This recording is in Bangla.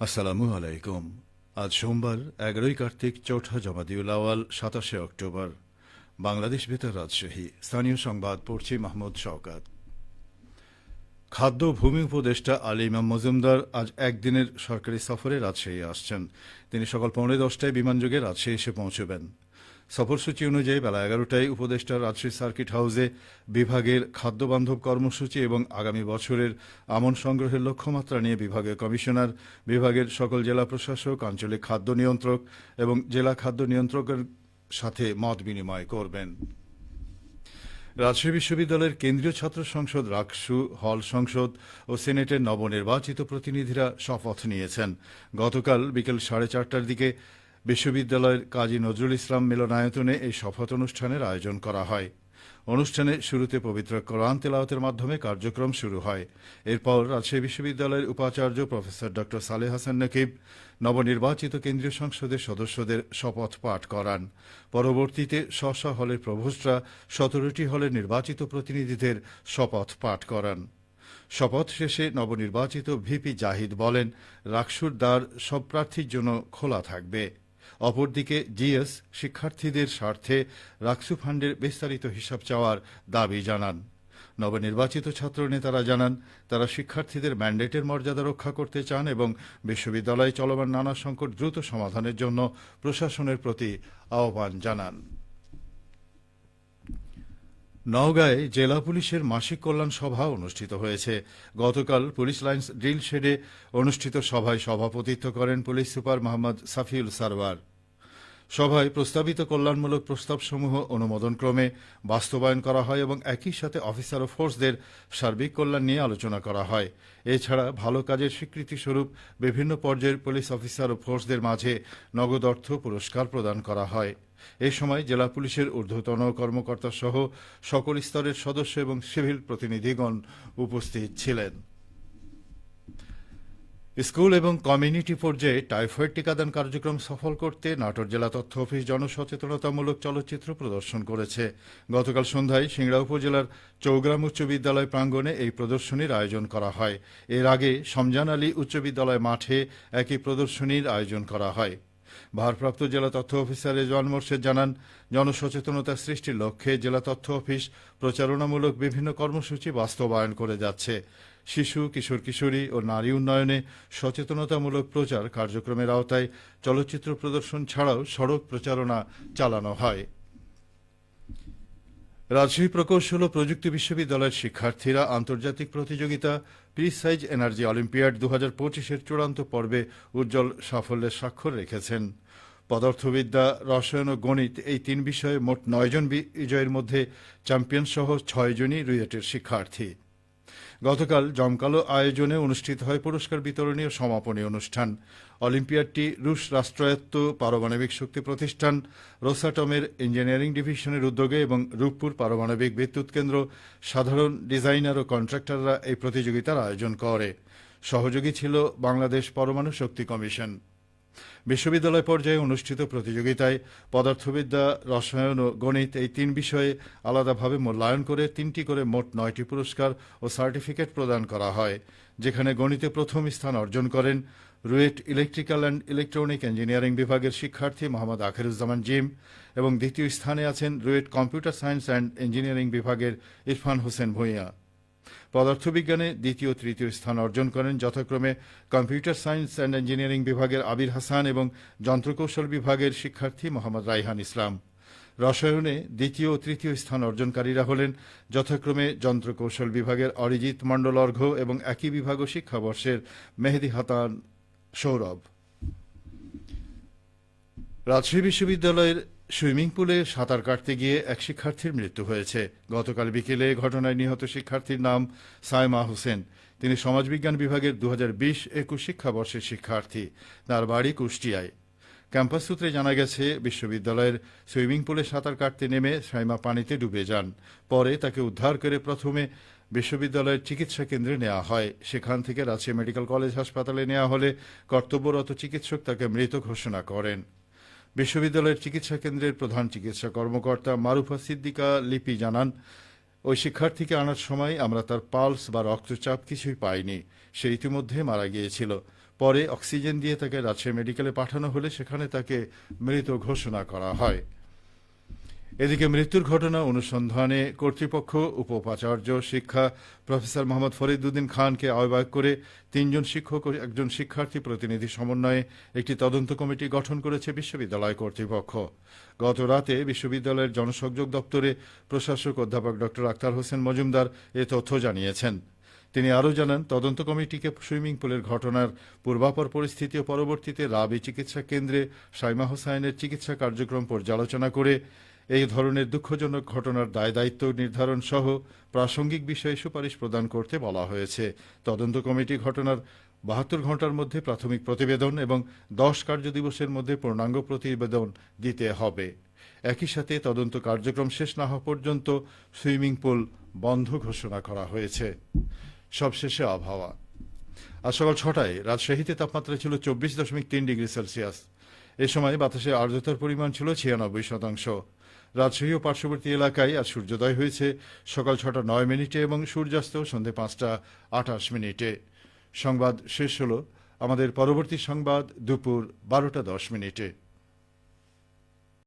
আসসালামু আলাইকুম। আজ সোমবার, এগারোই কার্তিক, চৌঠা জমাদিউল আওয়াল, সাতাশে অক্টোবর। বাংলাদেশ বেতার রাজশাহী। স্থানীয় সংবাদ, পড়ছি মাহমুদ শওকাত। খাদ্য ভূমি উপদেষ্টা আলী ইমাম মজুমদার আজ একদিনের সরকারি সফরে রাজশাহী আসছেন। তিনি সকাল পৌনে দশটায় বিমানযোগে রাজশাহী এসে পৌঁছবেন। সফরসূচি অনুযায়ী বেলা এগারোটায় উপদেষ্টা রাজশাহী সার্কিট হাউসে বিভাগের খাদ্যবান্ধব কর্মসূচি এবং আগামী বছরের আমন সংগ্রহের লক্ষ্যমাত্রা নিয়ে বিভাগের কমিশনার, বিভাগের সকল জেলা প্রশাসক, আঞ্চলিক খাদ্য নিয়ন্ত্রক এবং জেলা খাদ্য নিয়ন্ত্রকের সাথে মত বিনিময় করবেন। রাজশাহী বিশ্ববিদ্যালয়ের কেন্দ্রীয় ছাত্র সংসদ রাকসু হল সংসদ ও সিনেটের নবনির্বাচিত প্রতিনিধিরা শপথ নিয়েছেন। গতকাল বিকেল সাড়ে চারটার দিকে বিশ্ববিদ্যালয়ের কাজী নজরুল ইসলাম মিলনায়তনে এই শপথ অনুষ্ঠানের আয়োজন করা হয়। অনুষ্ঠানে শুরুতে পবিত্র কোরআন তেলাওয়াতের মাধ্যমে কার্যক্রম শুরু হয়। এরপর রাজশাহী বিশ্ববিদ্যালয়ের উপাচার্য প্রফেসর ড সালেহ হাসান নকিব, নবনির্বাচিত কেন্দ্রীয় সংসদের সদস্যদের শপথ পাঠ করান। পরবর্তীতে স্ব হলের প্রভোস্টরা সতেরোটি হলের নির্বাচিত প্রতিনিধিদের শপথ পাঠ করান। শপথ শেষে নবনির্বাচিত ভিপি জাহিদ বলেন রাকসুর দ্বার সব প্রার্থীর জন্য খোলা থাকবে। অপরদিকে জিএস শিক্ষার্থীদের স্বার্থে রাকসু ফান্ডের বিস্তারিত হিসাব চাওয়ার দাবি জানান। নবনির্বাচিত ছাত্র নেতারা জানান, তারা শিক্ষার্থীদের ম্যান্ডেটের মর্যাদা রক্ষা করতে চান এবং বিশ্ববিদ্যালয়ে চলমান নানা সংকট দ্রুত সমাধানের জন্য প্রশাসনের প্রতি আহ্বান জানান। নওগাঁয় জেলা পুলিশের মাসিক কল্যাণ সভা অনুষ্ঠিত হয়েছে। গতকাল পুলিশ লাইন্স ড্রিল শেডে অনুষ্ঠিত সভায় সভাপতিত্ব করেন পুলিশ সুপার মোহাম্মদ সাফিউল সারওয়ার। সভায় প্রস্তাবিত কল্যাণমূলক প্রস্তাবসমূহ অনুমোদনক্রমে বাস্তবায়ন করা হয় এবং একই সাথে অফিসার ও ফোর্সদের সার্বিক কল্যাণ নিয়ে আলোচনা করা হয়। এছাড়া ভালো কাজের স্বীকৃতিস্বরূপ বিভিন্ন পর্যায়ের পুলিশ অফিসার ও ফোর্সদের মাঝে নগদ অর্থ পুরস্কার প্রদান করা হয়। এ সময় জেলা পুলিশের ঊর্ধ্বতন কর্মকর্তা সহ সকল স্তরের সদস্য এবং সিভিল প্রতিনিধিগণ উপস্থিত ছিলেন। স্কুল এবং কমিউনিটি পর্যায়ে টাইফয়েড টিকাদান কার্যক্রম সফল করতে নাটোর জেলা তথ্য অফিস জনসচেতনতামূলক চলচ্চিত্র প্রদর্শন করেছে। গতকাল সন্ধ্যায় সিংড়া উপজেলার চৌগ্রাম উচ্চ বিদ্যালয় প্রাঙ্গণে এই প্রদর্শনীর আয়োজন করা হয়। এর আগে সমজান আলী উচ্চ বিদ্যালয় মাঠে একই প্রদর্শনীর আয়োজন করা হয়। ভারপ্রাপ্ত জেলা তথ্য অফিসার রেজওয়ান মোর্শেদ জানান, জনসচেতনতা সৃষ্টির লক্ষ্যে জেলা তথ্য অফিস প্রচারণামূলক বিভিন্ন কর্মসূচি বাস্তবায়ন করে যাচ্ছে। শিশু, কিশোর, কিশোরী ও নারী উন্নয়নে সচেতনতামূলক প্রচার কার্যক্রমের আওতায় চলচ্চিত্র প্রদর্শন ছাড়াও সড়ক প্রচারণা চালানো হয়। রাজশাহী প্রকৌশল ও প্রযুক্তি বিশ্ববিদ্যালয়ের শিক্ষার্থীরা আন্তর্জাতিক প্রতিযোগিতা পিস সাইজ এনার্জি অলিম্পিয়াড দু হাজার পঁচিশের চূড়ান্ত পর্বে উজ্জ্বল সাফল্যের স্বাক্ষর রেখেছেন। পদার্থবিদ্যা, রসায়ন ও গণিত এই তিন বিষয়ে মোট নয়জন বিজয়ের মধ্যে চ্যাম্পিয়ন সহ ছয়জনই রুয়েটের শিক্ষার্থী। গতকাল জমকালো আয়োজনে অনুষ্ঠিত হয় পুরস্কার বিতরণী ও সমাপনী অনুষ্ঠান। অলিম্পিয়াডটি রুশ রাষ্ট্রায়ত্ত পারমাণবিক শক্তি প্রতিষ্ঠান রোসাটমের ইঞ্জিনিয়ারিং ডিভিশনের উদ্যোগে এবং রূপপুর পারমাণবিক বিদ্যুৎ কেন্দ্র সাধারণ ডিজাইনার ও কন্ট্রাক্টররা এই প্রতিযোগিতার আয়োজন করে। সহযোগী ছিল বাংলাদেশ পরমাণু শক্তি কমিশন। বিশ্ববিদ্যালয় পর্যায়ে অনুষ্ঠিত প্রতিযোগিতায় পদার্থবিদ্যা, রসায়ন ও গণিত এই তিন বিষয়ে আলাদাভাবে মূল্যায়ন করে তিনটি করে মোট নয়টি পুরস্কার ও সার্টিফিকেট প্রদান করা হয়, যেখানে গণিতে প্রথম স্থান অর্জন করেন RUET electrical and electronic engineering বিভাগের শিক্ষার্থী মোহাম্মদ আখেরুজ্জামান জিম এবং দ্বিতীয় স্থানে আছেন RUET computer science and engineering বিভাগের ইরফান হোসেন ভূঁইয়া। পদার্থবিজ্ঞানে দ্বিতীয় তৃতীয় স্থান অর্জন করেন। যথাক্রমে কম্পিউটার সায়েন্স অ্যান্ড ইঞ্জিনিয়ারিং বিভাগের আবির হাসান এবং যন্ত্রকৌশল বিভাগের শিক্ষার্থী মোহাম্মদ রাইহান ইসলাম। রসায়নে দ্বিতীয় ও তৃতীয় স্থান অর্জনকারীরা হলেন। যথাক্রমে যন্ত্রকৌশল বিভাগের অরিজিৎ মণ্ডল অর্ঘ এবং একই বিভাগ ও শিক্ষাবর্ষের মেহেদি হাতান সৌরভ। রাজশাহী বিশ্ববিদ্যালয়ের সুইমিং পুলে সাঁতার কাটতে গিয়ে এক শিক্ষার্থীর মৃত্যু হয়েছে। গতকাল বিকেলে ঘটনায় নিহত শিক্ষার্থীর নাম সায়মা হোসেন। তিনি সমাজবিজ্ঞান বিভাগের দু হাজার বিশ একুশ শিক্ষাবর্ষের শিক্ষার্থী। তার বাড়ি কুষ্টিয়ায়। ক্যাম্পাস সূত্রে জানা গেছে, বিশ্ববিদ্যালয়ের সুইমিং পুলে সাঁতার কাটতে নেমে সাইমা পানিতে ডুবে যান। পরে তাকে উদ্ধার করে প্রথমে বিশ্ববিদ্যালয়ের চিকিৎসা কেন্দ্রে নেওয়া হয়। সেখান থেকে রাজশাহী মেডিকেল কলেজ হাসপাতালে নেওয়া হলে কর্তব্যরত চিকিৎসক তাকে মৃত ঘোষণা করেন। বিশ্ববিদ্যালয়ের চিকিৎসা কেন্দ্রের প্রধান চিকিৎসা কর্মকর্তা মারুফা সিদ্দিকা লিপি জানান, ওই শিক্ষার্থীকে আনার সময় আমরা তার পালস বা রক্তচাপ কিছুই পাইনি, সে ইতিমধ্যে মারা গিয়েছিল। পরে অক্সিজেন দিয়ে তাকে রাজশাহী মেডিকেলে পাঠানো হলে সেখানে তাকে মৃত ঘোষণা করা হয়। এদিকে মৃত্যুর ঘটনা অনুসন্ধানে কর্তৃপক্ষ, উপাচার্য, শিক্ষা প্রফেসর মোহাম্মদ ফরিদুদ্দিন খানকে আহ্বায়ক করে তিনজন শিক্ষক ও একজন শিক্ষার্থী প্রতিনিধি সমন্বয়ে একটি তদন্ত কমিটি গঠন করেছে বিশ্ববিদ্যালয় কর্তৃপক্ষ। গত রাতে বিশ্ববিদ্যালয়ের জনসংযোগ দপ্তরে প্রশাসক অধ্যাপক ড. আক্তার হোসেন মজুমদার এ তথ্য জানিয়েছেন। তিনি আরও জানান, তদন্ত কমিটিকে সুইমিং পুলের ঘটনার পূর্বাপর পরিস্থিতি ও পরবর্তীতে রাবি চিকিৎসা কেন্দ্রে সাইমা হোসাইনের চিকিৎসা কার্যক্রম পর্যালোচনা করে এই ধরনের দুঃখজনক ঘটনার দায় দায়িত্ব নির্ধারণ সহ প্রাসঙ্গিক বিষয়ে সুপারিশ প্রদান করতে বলা হয়েছে। তদন্ত কমিটি ঘটনার বাহাত্তর ঘণ্টার মধ্যে প্রাথমিক প্রতিবেদন এবং দশ কার্যদিবসের মধ্যে পূর্ণাঙ্গ প্রতিবেদন দিতে হবে। একই সাথে তদন্ত কার্যক্রম শেষ না হওয়া পর্যন্ত সুইমিং পুল বন্ধ ঘোষণা করা হয়েছে। সবশেষে আবহাওয়া। আজ সকাল ছটায় রাজশাহীতে তাপমাত্রা ছিল চব্বিশ দশমিক তিন ডিগ্রি সেলসিয়াস। এ সময় বাতাসে আর্দ্রতার পরিমাণ ছিল ছিয়ানব্বই শতাংশ। রাজশাহী ও পার্শ্ববর্তী এলাকায় আজ সূর্যোদয় হয়েছে। সকাল ছটা নয় মিনিটে এবং সূর্যাস্ত সন্ধে পাঁচটা আঠাশ মিনিটে। সংবাদ শেষ হল। আমাদের পরবর্তী সংবাদ দুপুর বারোটা দশ মিনিটে।